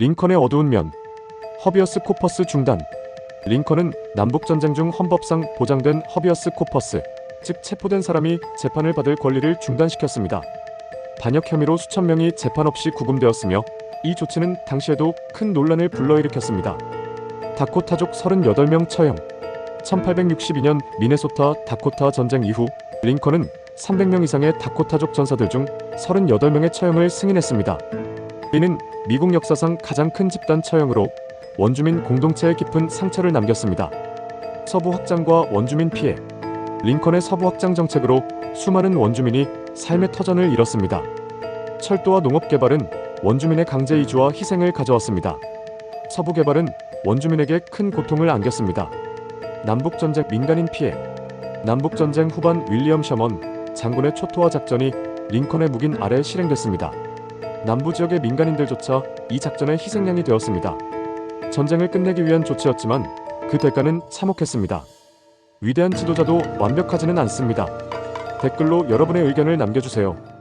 링컨의 어두운 면 허비어스 코퍼스 중단 링컨은 남북전쟁 중 헌법상 보장된 허비어스 코퍼스 즉 체포된 사람이 재판을 받을 권리를 중단시켰습니다. 반역 혐의로 수천 명이 재판 없이 구금되었으며 이 조치는 당시에도 큰 논란을 불러일으켰습니다. 다코타족 38명 처형 1862년 미네소타 다코타 전쟁 이후 링컨은 300명 이상의 다코타족 전사들 중 38명의 처형을 승인했습니다. 이는 미국 역사상 가장 큰 집단 처형으로 원주민 공동체에 깊은 상처를 남겼습니다. 서부 확장과 원주민 피해 링컨의 서부 확장 정책으로 수많은 원주민이 삶의 터전을 잃었습니다. 철도와 농업 개발은 원주민의 강제 이주와 희생을 가져왔습니다. 서부 개발은 원주민에게 큰 고통을 안겼습니다. 남북 전쟁 민간인 피해 남북 전쟁 후반 윌리엄 셔먼 장군의 초토화 작전이 링컨의 묵인 아래 실행됐습니다. 남부 지역의 민간인들조차 이 작전의 희생양이 되었습니다. 전쟁을 끝내기 위한 조치였지만 그 대가는 참혹했습니다. 위대한 지도자도 완벽하지는 않습니다. 댓글로 여러분의 의견을 남겨주세요.